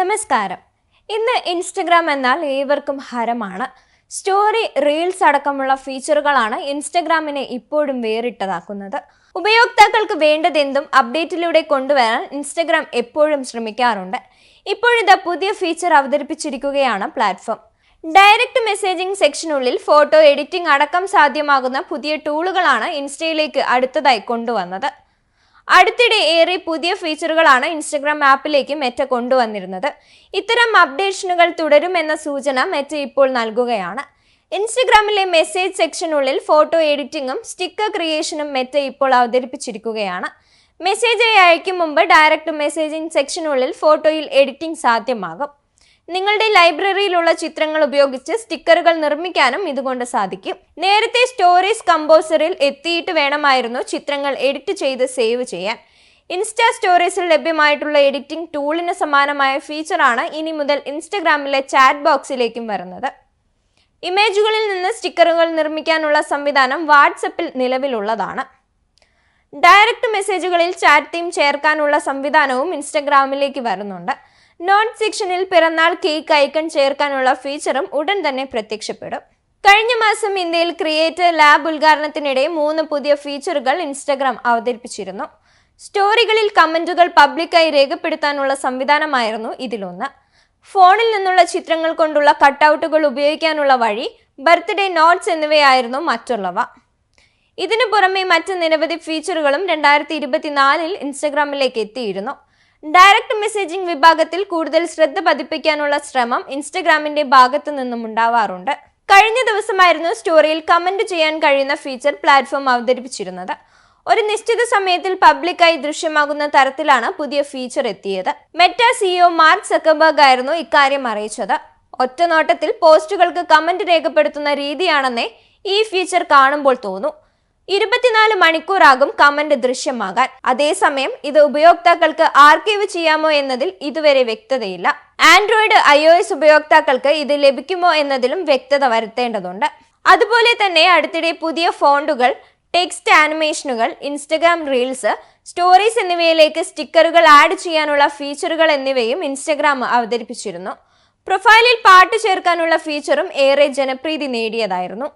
നമസ്കാരം. ഇന്ന് ഇൻസ്റ്റഗ്രാം എന്നാൽ ഏവർക്കും ഹരമാണ്. സ്റ്റോറി റീൽസ് അടക്കമുള്ള ഫീച്ചറുകളാണ് ഇൻസ്റ്റഗ്രാമിനെ ഇപ്പോഴും വേറിട്ടതാക്കുന്നത്. ഉപയോക്താക്കൾക്ക് വേണ്ടതെന്തും അപ്ഡേറ്റിലൂടെ കൊണ്ടുവരാൻ ഇൻസ്റ്റഗ്രാം എപ്പോഴും ശ്രമിക്കാറുണ്ട്. ഇപ്പോഴിതാ പുതിയ ഫീച്ചർ അവതരിപ്പിച്ചിരിക്കുകയാണ് പ്ലാറ്റ്ഫോം. ഡയറക്റ്റ് മെസ്സേജിംഗ് സെക്ഷനുള്ളിൽ ഫോട്ടോ എഡിറ്റിംഗ് അടക്കം സാധ്യമാകുന്ന പുതിയ ടൂളുകളാണ് ഇൻസ്റ്റയിലേക്ക് അടുത്തതായി കൊണ്ടുവന്നത്. അടുത്തിടെ ഏറെ പുതിയ ഫീച്ചറുകളാണ് ഇൻസ്റ്റഗ്രാം ആപ്പിലേക്ക് മെറ്റ കൊണ്ടുവന്നിരുന്നത്. ഇത്തരം അപ്ഡേഷനുകൾ തുടരുമെന്ന സൂചന മെറ്റ ഇപ്പോൾ നൽകുകയാണ്. ഇൻസ്റ്റഗ്രാമിലെ മെസ്സേജ് സെക്ഷനുള്ളിൽ ഫോട്ടോ എഡിറ്റിംഗും സ്റ്റിക്കർ ക്രിയേഷനും മെറ്റ ഇപ്പോൾ അവതരിപ്പിച്ചിരിക്കുകയാണ്. മെസ്സേജ് അയക്കും മുമ്പ് ഡയറക്റ്റ് മെസ്സേജിംഗ് സെക്ഷനുള്ളിൽ ഫോട്ടോയിൽ എഡിറ്റിംഗ് സാധ്യമാകും. നിങ്ങളുടെ ലൈബ്രറിയിലുള്ള ചിത്രങ്ങൾ ഉപയോഗിച്ച് സ്റ്റിക്കറുകൾ നിർമ്മിക്കാനും ഇതുകൊണ്ട് സാധിക്കും. നേരത്തെ സ്റ്റോറീസ് കമ്പോസറിൽ എത്തിയിട്ട് വേണമായിരുന്നു ചിത്രങ്ങൾ എഡിറ്റ് ചെയ്ത് സേവ് ചെയ്യാൻ. ഇൻസ്റ്റാ സ്റ്റോറീസിൽ ലഭ്യമായിട്ടുള്ള എഡിറ്റിംഗ് ടൂളിന് സമാനമായ ഫീച്ചറാണ് ഇനി മുതൽ ഇൻസ്റ്റഗ്രാമിലെ ചാറ്റ് ബോക്സിലേക്കും വരുന്നത്. ഇമേജുകളിൽ നിന്ന് സ്റ്റിക്കറുകൾ നിർമ്മിക്കാനുള്ള സംവിധാനം വാട്സപ്പിൽ നിലവിലുള്ളതാണ്. ഡയറക്റ്റ് മെസ്സേജുകളിൽ ചാറ്റ് തീം ചേർക്കാനുള്ള സംവിധാനവും ഇൻസ്റ്റഗ്രാമിലേക്ക് വരുന്നുണ്ട്. നോട്ട് സെക്ഷനിൽ പിറന്നാൾ കേക്ക് ഐക്കൺ ചേർക്കാനുള്ള ഫീച്ചറും ഉടൻ തന്നെ പ്രത്യക്ഷപ്പെടും. കഴിഞ്ഞ മാസം ഇന്ത്യയിൽ ക്രിയേറ്റർ ലാബ് ഉദ്ഘാടനത്തിനിടെ മൂന്ന് പുതിയ ഫീച്ചറുകൾ ഇൻസ്റ്റഗ്രാം അവതരിപ്പിച്ചിരുന്നു. സ്റ്റോറികളിൽ കമന്റുകൾ പബ്ലിക്കായി രേഖപ്പെടുത്താനുള്ള സംവിധാനമായിരുന്നു ഇതിലൊന്ന്. ഫോണിൽ നിന്നുള്ള ചിത്രങ്ങൾ കൊണ്ടുള്ള കട്ടൗട്ടുകൾ ഉപയോഗിക്കാനുള്ള വഴി ബർത്ത്ഡേ നോട്ട്സ് എന്നിവയായിരുന്നു മറ്റുള്ളവ. ഇതിനു പുറമെ മറ്റ് നിരവധി ഫീച്ചറുകളും രണ്ടായിരത്തി ഇരുപത്തിനാലിൽ ഇൻസ്റ്റഗ്രാമിലേക്ക് എത്തിയിരുന്നു. ഡയറക്റ്റ് മെസ്സേജിംഗ് വിഭാഗത്തിൽ കൂടുതൽ ശ്രദ്ധ പതിപ്പിക്കാനുള്ള ശ്രമം ഇൻസ്റ്റഗ്രാമിന്റെ ഭാഗത്തു നിന്നും ഉണ്ടാവാറുണ്ട്. കഴിഞ്ഞ ദിവസമായിരുന്നു സ്റ്റോറിയിൽ കമന്റ് ചെയ്യാൻ കഴിയുന്ന ഫീച്ചർ പ്ലാറ്റ്ഫോം അവതരിപ്പിച്ചിരുന്നത്. ഒരു നിശ്ചിത സമയത്തിൽ പബ്ലിക്കായി ദൃശ്യമാകുന്ന തരത്തിലാണ് പുതിയ ഫീച്ചർ എത്തിയത്. മെറ്റ സിഇഒ മാർക്ക് സക്കബർഗ് ആയിരുന്നു ഇക്കാര്യം അറിയിച്ചത്. ഒറ്റനോട്ടത്തിൽ പോസ്റ്റുകൾക്ക് കമന്റ് രേഖപ്പെടുത്തുന്ന രീതിയാണെന്നേ ഈ ഫീച്ചർ കാണുമ്പോൾ തോന്നൂ. ഇരുപത്തിനാല് മണിക്കൂറാകും കമന്റ് ദൃശ്യമാകാൻ. അതേസമയം ഇത് ഉപയോക്താക്കൾക്ക് ആർക്കൈവ് ചെയ്യാമോ എന്നതിൽ ഇതുവരെ വ്യക്തതയില്ല. ആൻഡ്രോയിഡ് ഐ ഒ എസ് ഉപയോക്താക്കൾക്ക് ഇത് ലഭിക്കുമോ എന്നതിലും വ്യക്തത വരുത്തേണ്ടതുണ്ട്. അതുപോലെ തന്നെ അടുത്തിടെ പുതിയ ഫോണ്ടുകൾ ടെക്സ്റ്റ് ആനിമേഷനുകൾ ഇൻസ്റ്റഗ്രാം റീൽസ് സ്റ്റോറീസ് എന്നിവയിലേക്ക് സ്റ്റിക്കറുകൾ ആഡ് ചെയ്യാനുള്ള ഫീച്ചറുകൾ എന്നിവയും ഇൻസ്റ്റഗ്രാം അവതരിപ്പിച്ചിരുന്നു. പ്രൊഫൈലിൽ പാട്ട് ചേർക്കാനുള്ള ഫീച്ചറും ഏറെ ജനപ്രീതി നേടിയതായിരുന്നു.